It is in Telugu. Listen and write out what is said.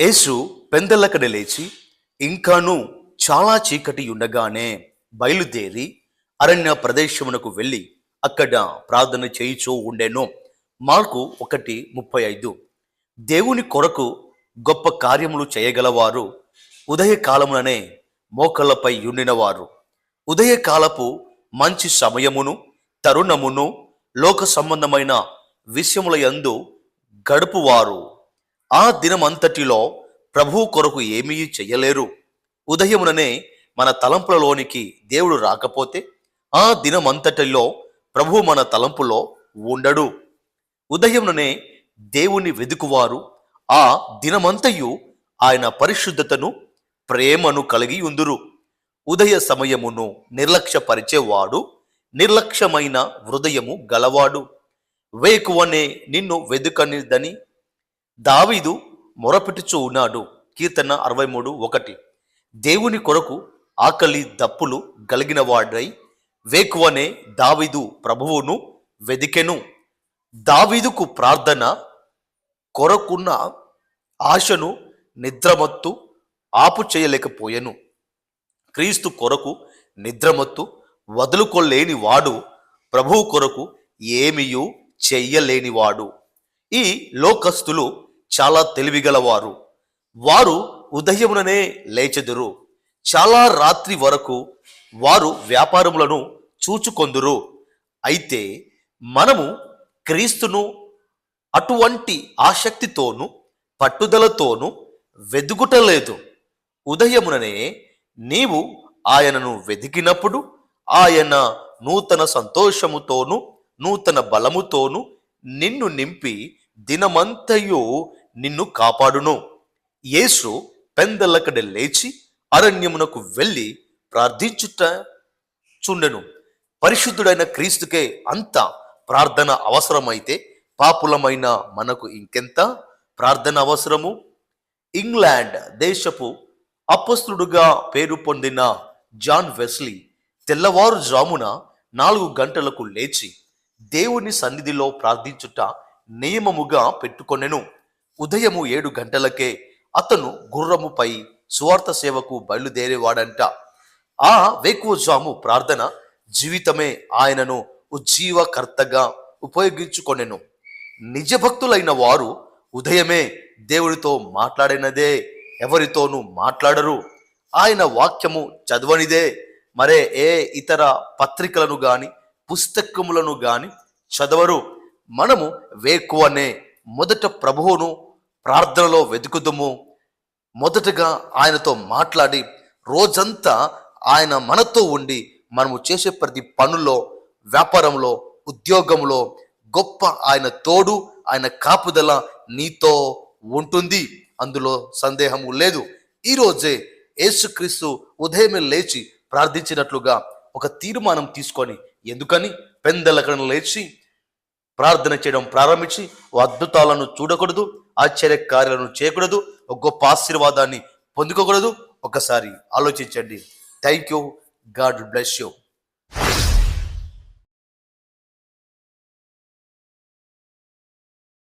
యేసు పెందలకడ లేచి ఇంకాను చాలా చీకటి ఉండగానే బయలుదేరి అరణ్య ప్రదేశమునకు వెళ్ళి అక్కడ ప్రార్థన చేయుచూ ఉండెను. మార్కు ఒకటి ముప్పై ఐదు. దేవుని కొరకు గొప్ప కార్యములు చేయగలవారు ఉదయకాలముననే మోకళ్ళపై ఉండినవారు. ఉదయకాలపు మంచి సమయమును తరుణమును లోక సంబంధమైన విషయముల యందు గడుపువారు. ఆ దినమంతటిలో ప్రభు కొరకు ఏమీ చెయ్యలేరు. ఉదయముననే మన తలంపులలోనికి దేవుడు రాకపోతే ఆ దినమంతటిలో ప్రభు మన తలంపులో ఉండడు. ఉదయముననే దేవుని వెదుకువారు ఆ దినమంతయు ఆయన పరిశుద్ధతను ప్రేమను కలిగి ఉందురు. ఉదయ సమయమును నిర్లక్ష్యపరిచేవాడు నిర్లక్ష్యమైన హృదయము గలవాడు. వేకువనే నిన్ను వెదుకనిదని దావీదు మొరపెట్టుచూ ఉన్నాడు. కీర్తన అరవై మూడు ఒకటి. దేవుని కొరకు ఆకలి దప్పులు కలిగిన వాడై వేకువనే దావీదు ప్రభువును వెదికెను. దావీదుకు ప్రార్థన కొరకున్న ఆశను నిద్రమత్తు ఆపు చేయలేకపోయెను. క్రీస్తు కొరకు నిద్రమత్తు వదులుకోలేని వాడు ప్రభువు కొరకు ఏమియు చెయ్యలేనివాడు. ఈ లోకస్తులు చాలా తెలివిగలవారు. వారు ఉదయముననే లేచెదురు. చాలా రాత్రి వరకు వారు వ్యాపారములను చూచుకొందురు. అయితే మనము క్రీస్తును అటువంటి ఆసక్తితోనూ పట్టుదలతోనూ వెదుగుటలేదు. ఉదయముననే నీవు ఆయనను వెతికినప్పుడు ఆయన నూతన సంతోషముతోను నూతన బలముతోను నిన్ను నింపి దినమంతయు నిన్ను కాపాడును. యేసు పెందలకడ లేచి అరణ్యమునకు వెళ్ళి ప్రార్థించుట చుండెను. పరిశుద్ధుడైన క్రీస్తుకే అంత ప్రార్థన అవసరమైతే పాపులమైన మనకు ఇంకెంత ప్రార్థన అవసరము? ఇంగ్లాండ్ దేశపు అపస్తుడుగా పేరు పొందిన జాన్ వెస్లీ తెల్లవారుజామున నాలుగు గంటలకు లేచి దేవుని సన్నిధిలో ప్రార్థించుట నియమముగా పెట్టుకొనెను. ఉదయము ఏడు గంటలకే అతను గుర్రముపై సువార్త సేవకు బయలుదేరేవాడంట. ఆ వేకువజాము ప్రార్థన జీవితమే ఆయనను ఉజ్జీవకర్తగా ఉపయోగించుకొనెను. నిజభక్తులైన వారు ఉదయమే దేవుడితో మాట్లాడినదే ఎవరితోనూ మాట్లాడరు. ఆయన వాక్యము చదవనిదే మరే ఏ ఇతర పత్రికలను గాని పుస్తకములను గాని చదవరు. మనము వేకువనే మొదట ప్రభువును ప్రార్థనలో వెతుకుదుము. మొదటగా ఆయనతో మాట్లాడి రోజంతా ఆయన మనతో ఉండి మనము చేసే ప్రతి పనుల్లో వ్యాపారంలో ఉద్యోగంలో గొప్ప ఆయన తోడు ఆయన కాపుదల నీతో ఉంటుంది. అందులో సందేహము లేదు. ఈరోజే యేసుక్రీస్తు ఉదయమే లేచి ప్రార్థించినట్లుగా ఒక తీర్మానం తీసుకొని ఎందుకని? పెందలకను లేచి ప్రార్థన చేయడం ప్రారంభించి ఓ అద్భుతాలను చూడకూడదు ఆశ్చర్య కార్యాలను చేయకూడదు ఒక గొప్ప ఆశీర్వాదాన్ని పొందుకోకూడదు. ఒకసారి ఆలోచించండి. Thank you God bless you